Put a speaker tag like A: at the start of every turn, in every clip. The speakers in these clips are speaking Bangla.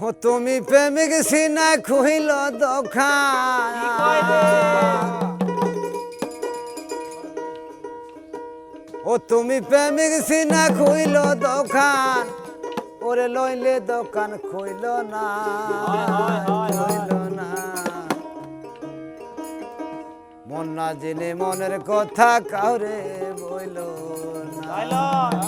A: হো তুমি প্রেমিক সিনা খুহিল দখা ও তুমি প্রেমিক সিনা খুইল দোকান। ওরে লইলে দোকান খুইল না। খুইল না। মন না জেনে মনের কথা কাউরে বইল না।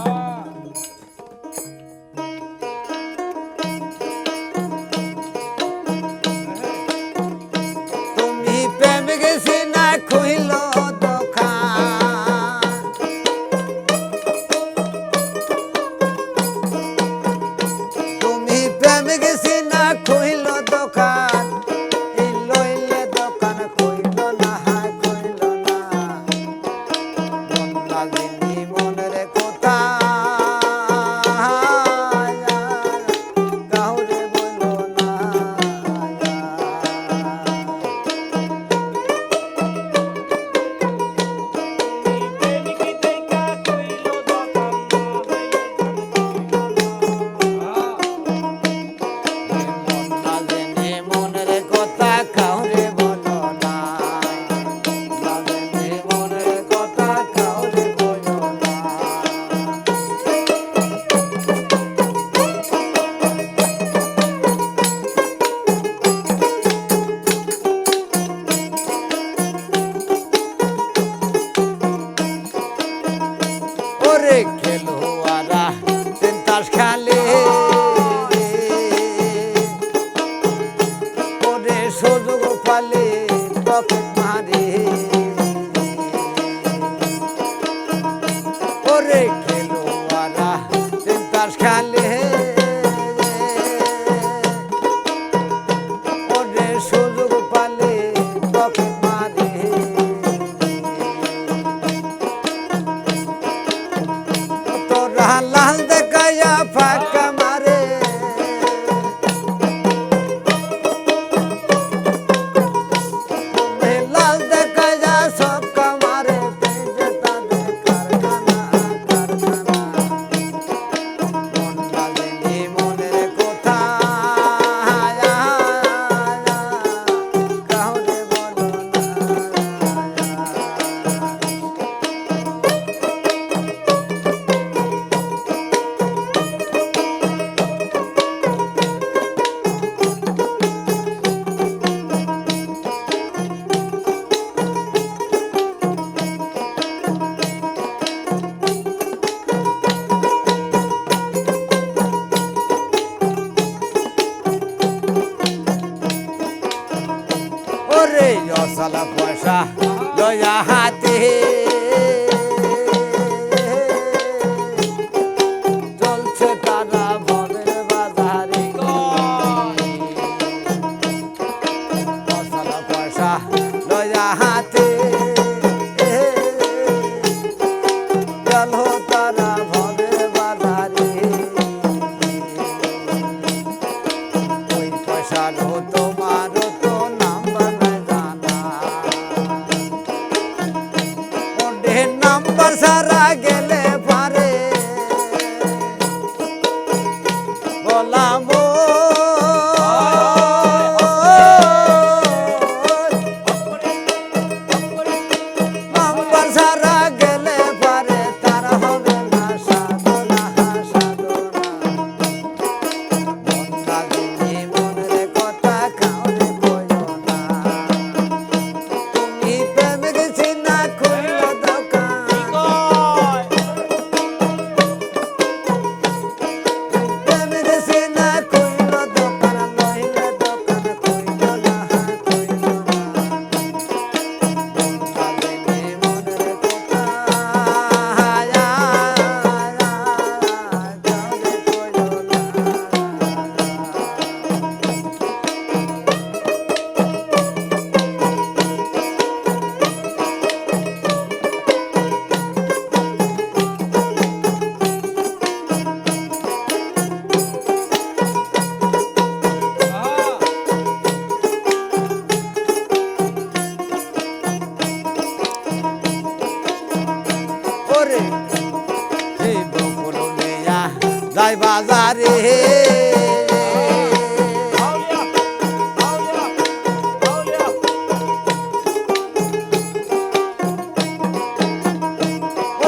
A: any. খেলে। ওরে সুযোগ পালে পকেট মারে। তোরা লাল দেখাইয়া ফাট ওরে অসল পয়সা লয়া হাতে। চলছে তারা মনের বাজারে। অসল পয়সা হাতে। পয়সা ভাই বাজারে।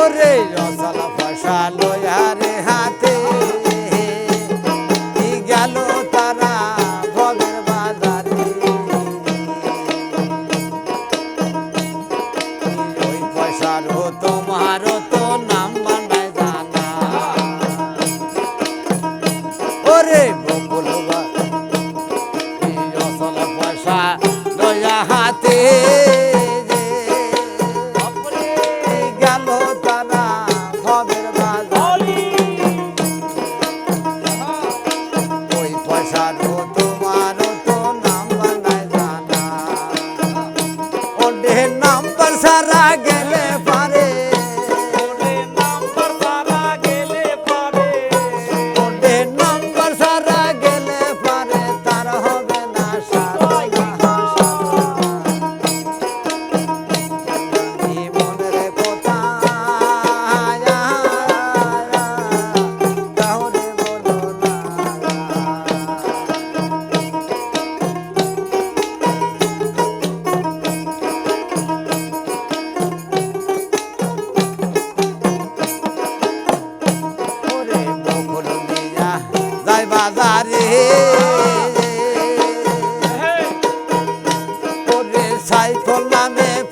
A: ওরে রসালা ফসালো quer levar ওরে সাইকেল